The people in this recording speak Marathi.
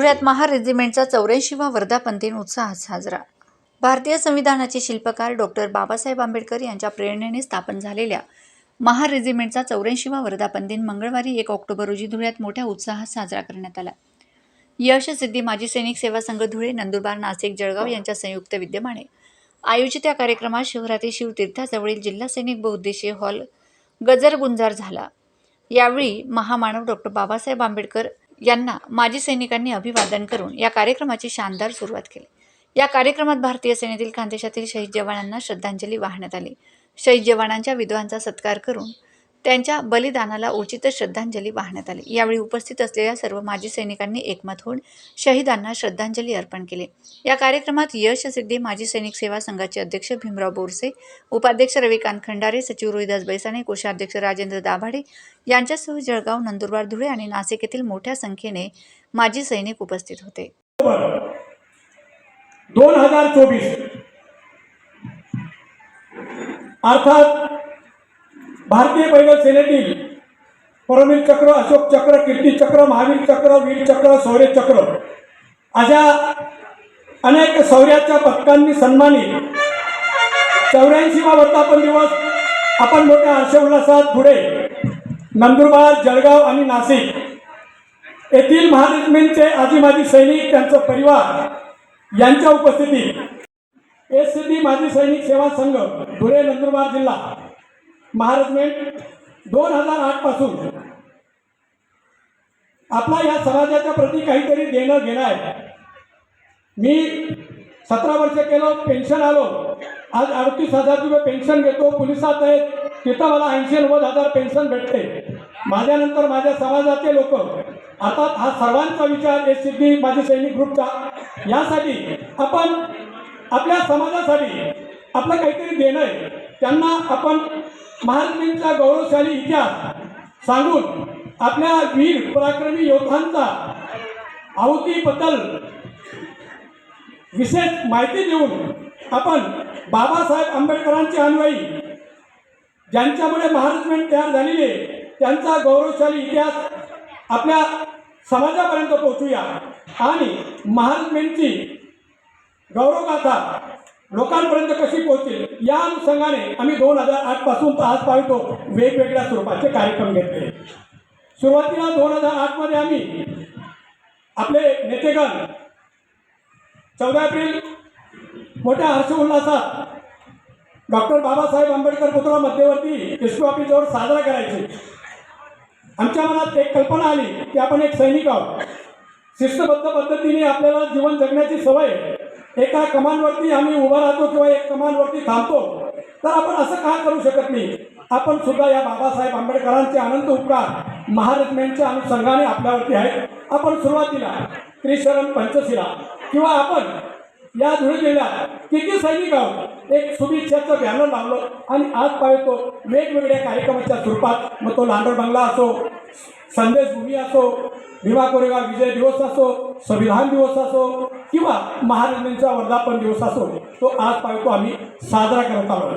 धुळ्यात महार रेजिमेंटचा चौऱ्याऐंशीवा वर्धापन दिन उत्साहात साजरा. भारतीय संविधानाचे शिल्पकार डॉक्टर बाबासाहेब आंबेडकर यांच्या प्रेरणेने स्थापन झालेल्या महार रेजिमेंटचा चौऱ्याऐंशीवा वर्धापन दिन मंगळवारी एक ऑक्टोबर रोजी धुळ्यात मोठ्या उत्साहात साजरा करण्यात आला. यश सिद्धी माजी सैनिक सेवा संघ धुळे नंदुरबार नाशिक जळगाव यांच्या संयुक्त विद्यमाने आयोजित या कार्यक्रमात शहरातील शिवतीर्थाजवळील जिल्हा सैनिक बहुद्देशीय हॉल गजरगुंजार झाला. यावेळी महामानव डॉक्टर बाबासाहेब आंबेडकर यांना माजी सैनिकांनी अभिवादन करून या कार्यक्रमाची शानदार सुरुवात केली. या कार्यक्रमात भारतीय सेनेतील खानदेशातील शहीद जवानांना श्रद्धांजली वाहण्यात आली. शहीद जवानांच्या विधवांचा सत्कार करून त्यांच्या बलिदानाला उचित श्रद्धांजली वाहण्यात आली. यावेळी उपस्थित असलेल्या सर्व माजी सैनिकांनी एकमत होऊन शहीदांना श्रद्धांजली अर्पण केली. या कार्यक्रमात यश सिद्धी माजी सैनिक सेवा संघाचे अध्यक्ष भीमराव बोरसे उपाध्यक्ष रविकांत खंडारे सचिव रोहिदास बैसाणे कोषाध्यक्ष राजेंद्र दाभाडे यांच्यासह जळगाव नंदुरबार धुळे आणि नाशिक येथील मोठ्या संख्येने माजी सैनिक उपस्थित होते. दोन हजार चोवीस. अर्थात भारतीय पैदल सेनेतील परमवीर चक्र अशोक चक्र कीर्ती चक्र महावीर चक्र वीर चक्र शौर्य चक्र. अशा अनेक शौर्याच्या पथकांनी सन्मानित चौऱ्याऐंशीवा वर्धापन दिवस आपण मोठ्या हर्षोल्लासात पुढे नंदुरबार जळगाव आणि नाशिक येथील महारेजिमेंटचे आजी माजी सैनिक त्यांचा परिवार यांच्या उपस्थितीत एस सी माजी सैनिक सेवा संघ धुळे नंदुरबार जिल्हा. महाराजमेंट दोन हजार आठपासून आपला या समाजाच्या प्रती काहीतरी देणं घेणं आहे. मी सतरा वर्ष केलं पेन्शन आलो. आज अडतीस हजार रुपये पेन्शन घेतो. पोलिसात आहेत. तिथं मला ऐंशी नव्वद हजार पेन्शन भेटते. माझ्यानंतर माझ्या समाजाचे लोक अर्थात हा सर्वांचा विचार एस सी माझी सैनिक ग्रुपचा यासाठी आपण आपल्या समाजासाठी आपलं काहीतरी देणं आहे. त्यांना आपण महाराष्ट्रांचा गौरवशाली इतिहास सांगून आपल्या वीर पराक्रमी योद्धांचा आहुतीबद्दल विशेष माहिती देऊन आपण बाबासाहेब आंबेडकरांचे अनुयायी ज्यांच्यामुळे महाराजमेंट तयार झालेले त्यांचा गौरवशाली इतिहास आपल्या समाजापर्यंत पोहोचूया. आणि महाराजमेंटची गौरवगाथा लोकांपर्यंत कशी पोहोचेल? या अनुषंगाने आम्ही दोन हजार आठपासून तर आज पाहतो वेगवेगळ्या स्वरूपाचे कार्यक्रम घेतले. सुरुवातीला दोन हजार आठमध्ये आम्ही आपले नेतेगण चौदा एप्रिल मोठ्या हर्षोल्हासात डॉक्टर बाबासाहेब आंबेडकर पुतळा मध्यवर्ती विश्व ऑफिसजवळ साजरा करायचे. आमच्या मनात एक कल्पना आली की आपण एक सैनिक आहोत. शिस्तबद्ध पद्धतीने आपल्याला जीवन जगण्याची सवय एका कमांडवरती आम्ही उभा राहतो किंवा एक कमांडवरती थांबतो तर आपण असं का करू शकत नाही? आपण सुद्धा या बाबासाहेब आंबेडकरांचे अनंत उपकार महारेजिमेंटच्या अनुषंगाने आपल्यावरती आहेत. आपण सुरुवातीला त्रिशरण पंचशिला किंवा आपण या धुळे जिल्ह्यात किती सैनिक आहोत एक शुभेच्छाचं बॅनर लावलं आणि आज पाहतो वेगवेगळ्या कार्यक्रमाच्या स्वरूपात मग तो लांडर बंगला असो संदेश भूमी असो भीमा कोरेगाव विजय दिवस असो संविधान दिवस असो किंवा महाराजांचा वर्धापन दिवस असो तो आज पाहतो आम्ही साजरा करत आलो